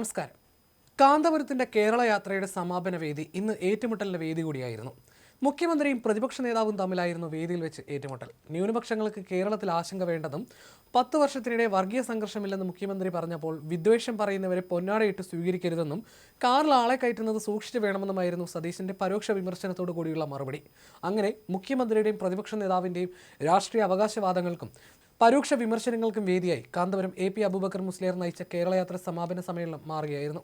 നമസ്കാരം. കാന്തപുരത്തിന്റെ കേരള യാത്രയുടെ സമാപന വേദി ഇന്ന് ഏറ്റുമുട്ടലിന്റെ വേദി കൂടിയായിരുന്നു. മുഖ്യമന്ത്രിയും പ്രതിപക്ഷ നേതാവും തമ്മിലായിരുന്നു വേദിയിൽ വെച്ച് ഏറ്റുമുട്ടൽ. ന്യൂനപക്ഷങ്ങൾക്ക് കേരളത്തിൽ ആശങ്ക വേണ്ടതും പത്ത് വർഷത്തിനിടെ വർഗീയ സംഘർഷമില്ലെന്ന് മുഖ്യമന്ത്രി പറഞ്ഞപ്പോൾ വിദ്വേഷം പറയുന്നവരെ പൊന്നാടയിട്ട് സ്വീകരിക്കരുതെന്നും കാറിൽ ആളെ കയറ്റുന്നത് സൂക്ഷിച്ചു വേണമെന്നുമായിരുന്നു സതീശന്റെ പരോക്ഷ വിമർശനത്തോടു കൂടിയുള്ള മറുപടി. അങ്ങനെ മുഖ്യമന്ത്രിയുടെയും പ്രതിപക്ഷ നേതാവിന്റെയും രാഷ്ട്രീയ അവകാശവാദങ്ങൾക്കും പരോക്ഷ വിമർശനങ്ങൾക്കും വേദിയായി കാന്തപുരം എ പി അബൂബക്കർ മുസ്ലിയർ നയിച്ച കേരളയാത്ര സമാപന സമ്മേളനം മാറുകയായിരുന്നു.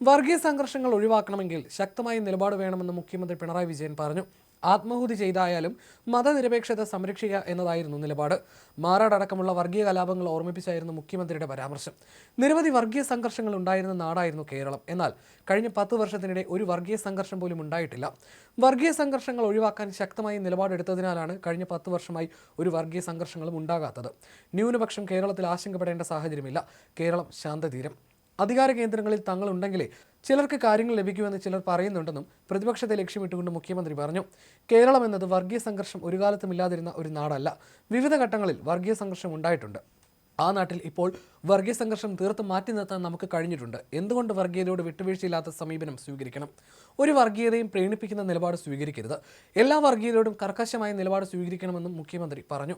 വർഗീയ സംഘർഷങ്ങൾ ഒഴിവാക്കണമെങ്കിൽ ശക്തമായ നിലപാട് വേണമെന്ന് മുഖ്യമന്ത്രി പിണറായി വിജയൻ പറഞ്ഞു. ആത്മാഹുതി ചെയ്തായാലും മതനിരപേക്ഷത സംരക്ഷിക്കുക എന്നതായിരുന്നു നിലപാട്. മാറാടക്കമുള്ള വർഗീയ കലാപങ്ങൾ ഓർമ്മിപ്പിച്ചായിരുന്നു മുഖ്യമന്ത്രിയുടെ പരാമർശം. നിരവധി വർഗീയ സംഘർഷങ്ങൾ ഉണ്ടായിരുന്ന നാടായിരുന്നു കേരളം. എന്നാൽ കഴിഞ്ഞ പത്ത് വർഷത്തിനിടെ ഒരു വർഗീയ സംഘർഷം പോലും ഉണ്ടായിട്ടില്ല. വർഗീയ സംഘർഷങ്ങൾ ഒഴിവാക്കാൻ ശക്തമായി നിലപാടെടുത്തതിനാലാണ് കഴിഞ്ഞ പത്ത് വർഷമായി ഒരു വർഗീയ സംഘർഷങ്ങളും ഉണ്ടാകാത്തത്. ന്യൂനപക്ഷം കേരളത്തിൽ ആശങ്കപ്പെടേണ്ട സാഹചര്യമില്ല. കേരളം ശാന്തതീരം. അധികാര കേന്ദ്രങ്ങളിൽ തങ്ങൾ ഉണ്ടെങ്കിലേ ചിലർക്ക് കാര്യങ്ങൾ ലഭിക്കുമെന്ന് ചിലർ പറയുന്നുണ്ടെന്നും പ്രതിപക്ഷത്തെ ലക്ഷ്യമിട്ടുകൊണ്ട് മുഖ്യമന്ത്രി പറഞ്ഞു. കേരളം എന്നത് വർഗീയ സംഘർഷം ഒരു കാലത്തും ഇല്ലാതിരുന്ന ഒരു നാടല്ല. വിവിധ ഘട്ടങ്ങളിൽ വർഗീയ സംഘർഷം ഉണ്ടായിട്ടുണ്ട്. ആ നാട്ടിൽ ഇപ്പോൾ വർഗീയ സംഘർഷം തീർത്ത് മാറ്റി നിർത്താൻ നമുക്ക് കഴിഞ്ഞിട്ടുണ്ട്. എന്തുകൊണ്ട് വർഗീയതയോട് വിട്ടുവീഴ്ചയില്ലാത്ത സമീപനം സ്വീകരിക്കണം? ഒരു വർഗീയതയും പ്രേണിപ്പിക്കുന്ന നിലപാട് സ്വീകരിക്കരുത്. എല്ലാ വർഗീയതയോടും കർക്കശമായ നിലപാട് സ്വീകരിക്കണമെന്നും മുഖ്യമന്ത്രി പറഞ്ഞു.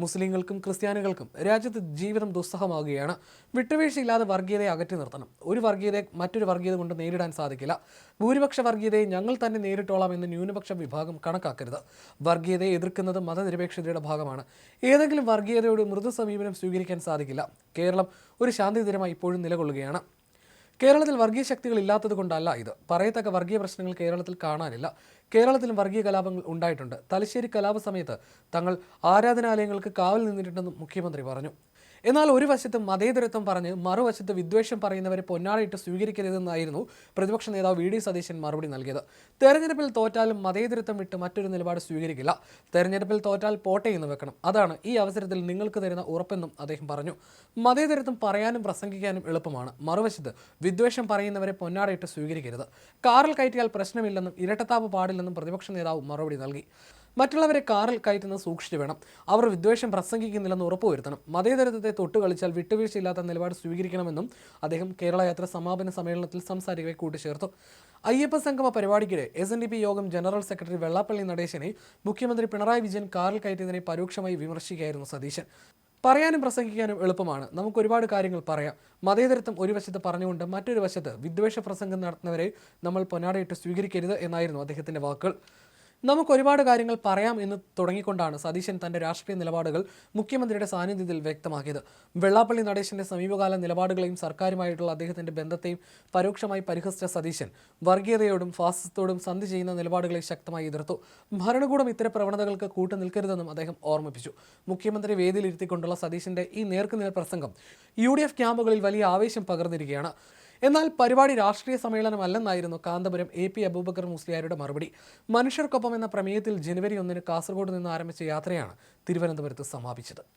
മുസ്ലിങ്ങൾക്കും ക്രിസ്ത്യാനികൾക്കും രാജ്യത്ത് ജീവിതം ദുസ്സഹമാകുകയാണ്. വിട്ടുവീഴ്ചയില്ലാതെ വർഗീയതയെ അകറ്റി നിർത്തണം. ഒരു വർഗീയതയെ മറ്റൊരു വർഗീയത കൊണ്ട് നേരിടാൻ സാധിക്കില്ല. ഭൂരിപക്ഷ വർഗീയതയെ ഞങ്ങൾ തന്നെ നേരിട്ടോളാം എന്ന് ന്യൂനപക്ഷ വിഭാഗം കണക്കാക്കരുത്. വർഗീയതയെ എതിർക്കുന്നത് മതനിരപേക്ഷതയുടെ ഭാഗമാണ്. ഏതെങ്കിലും വർഗീയതയോട് മൃദു സമീപനം സ്വീകരിക്കാൻ സാധിക്കില്ല. കേരളം ഒരു ശാന്തിതരമായി ഇപ്പോഴും നിലകൊള്ളുകയാണ്. കേരളത്തിൽ വർഗീയ ശക്തികൾ ഇല്ലാത്തത് കൊണ്ടല്ല ഇത്. പറയത്തക്ക വർഗീയ പ്രശ്നങ്ങൾ കേരളത്തിൽ കാണാനില്ല. കേരളത്തിലും വർഗീയ കലാപങ്ങൾ ഉണ്ടായിട്ടുണ്ട്. തലശ്ശേരി കലാപ സമയത്ത് തങ്ങൾ ആരാധനാലയങ്ങൾക്ക് കാവൽ നിന്നിട്ടുണ്ടെന്നും മുഖ്യമന്ത്രി പറഞ്ഞു. എന്നാൽ ഒരു വശത്ത് മതേതരത്വം പറഞ്ഞ് മറുവശത്ത് വിദ്വേഷം പറയുന്നവരെ പൊന്നാടയിട്ട് സ്വീകരിക്കരുതെന്നായിരുന്നു പ്രതിപക്ഷ നേതാവ് വി ഡി സതീശൻ മറുപടി നൽകിയത്. തെരഞ്ഞെടുപ്പിൽ തോറ്റാലും മതേതരത്വം വിട്ട് മറ്റൊരു നിലപാട് സ്വീകരിക്കില്ല. തെരഞ്ഞെടുപ്പിൽ തോറ്റാൽ പോട്ടെ എന്ന് വെക്കണം. അതാണ് ഈ അവസരത്തിൽ നിങ്ങൾക്ക് തരുന്ന ഉറപ്പെന്നും അദ്ദേഹം പറഞ്ഞു. മതേതരത്വം പറയാനും പ്രസംഗിക്കാനും എളുപ്പമാണ്. മറുവശത്ത് വിദ്വേഷം പറയുന്നവരെ പൊന്നാടയിട്ട് സ്വീകരിക്കരുത്. കാറിൽ കയറ്റിയാൽ പ്രശ്നമില്ലെന്നും ഇരട്ടത്താപ്പ് പാടില്ലെന്നും പ്രതിപക്ഷ നേതാവ് മറുപടി നൽകി. മറ്റുള്ളവരെ കാറിൽ കയറ്റുന്നത് സൂക്ഷിച്ചു വേണം. അവർ വിദ്വേഷം പ്രസംഗിക്കുന്നില്ലെന്ന് ഉറപ്പുവരുത്തണം. മതേതരത്വത്തെ തൊട്ട് കളിച്ചാൽ വിട്ടുവീഴ്ചയില്ലാത്ത നിലപാട് സ്വീകരിക്കണമെന്നും അദ്ദേഹം കേരള യാത്ര സമാപന സമ്മേളനത്തിൽ സംസാരിക്കവെ കൂട്ടിച്ചേർത്തു. അയ്യപ്പ സംഗമ പരിപാടിക്കിടെ എസ് എൻ ഡി പി യോഗം ജനറൽ സെക്രട്ടറി വെള്ളാപ്പള്ളി നടേശനെ മുഖ്യമന്ത്രി പിണറായി വിജയൻ കാറിൽ കയറ്റിയതിനെ പരോക്ഷമായി വിമർശിക്കുകയായിരുന്നു സതീശൻ. പറയാനും പ്രസംഗിക്കാനും എളുപ്പമാണ്. നമുക്ക് ഒരുപാട് കാര്യങ്ങൾ പറയാം. മതേതരത്വം ഒരു വശത്ത് പറഞ്ഞുകൊണ്ട് മറ്റൊരു വശത്ത് വിദ്വേഷ പ്രസംഗം നടത്തുന്നവരെ നമ്മൾ പൊന്നാടയിട്ട് സ്വീകരിക്കരുത് എന്നായിരുന്നു അദ്ദേഹത്തിന്റെ വാക്കുകൾ. നമുക്ക് ഒരുപാട് കാര്യങ്ങൾ പറയാം എന്ന് തുടങ്ങിക്കൊണ്ടാണ് സതീശൻ തന്റെ രാഷ്ട്രീയ നിലപാടുകൾ മുഖ്യമന്ത്രിയുടെ സാന്നിധ്യത്തിൽ വ്യക്തമാക്കിയത്. വെള്ളാപ്പള്ളി നടേശന്റെ സമീപകാല നിലപാടുകളെയും സർക്കാരുമായിട്ടുള്ള അദ്ദേഹത്തിന്റെ ബന്ധത്തെയും പരോക്ഷമായി പരിഹസിച്ച സതീശൻ വർഗീയതയോടും ഫാസിസത്തോടും സന്ധി ചെയ്യുന്ന നിലപാടുകളെ ശക്തമായി എതിർത്തു. ഭരണകൂടം ഇത്തരം പ്രവണതകൾക്ക് കൂട്ടു നിൽക്കരുതെന്നും അദ്ദേഹം ഓർമ്മിപ്പിച്ചു. മുഖ്യമന്ത്രി വേദിയിലിരുത്തിക്കൊണ്ടുള്ള സതീശന്റെ ഈ നേർക്കുനേർ പ്രസംഗം യു ഡി എഫ് ക്യാമ്പുകളിൽ വലിയ ആവേശം പകർന്നിരിക്കുകയാണ്. എന്നാൽ പരിപാടി രാഷ്ട്രീയ സമ്മേളനമല്ലെന്നായിരുന്നു കാന്തപുരം എ പി അബൂബക്കർ മുസ്ലിയാരുടെ മറുപടി. മനുഷ്യർക്കൊപ്പം എന്ന പ്രമേയത്തിൽ ജനുവരി ഒന്നിന് കാസർഗോഡ് നിന്ന് ആരംഭിച്ച യാത്രയാണ് തിരുവനന്തപുരത്ത് സമാപിച്ചത്.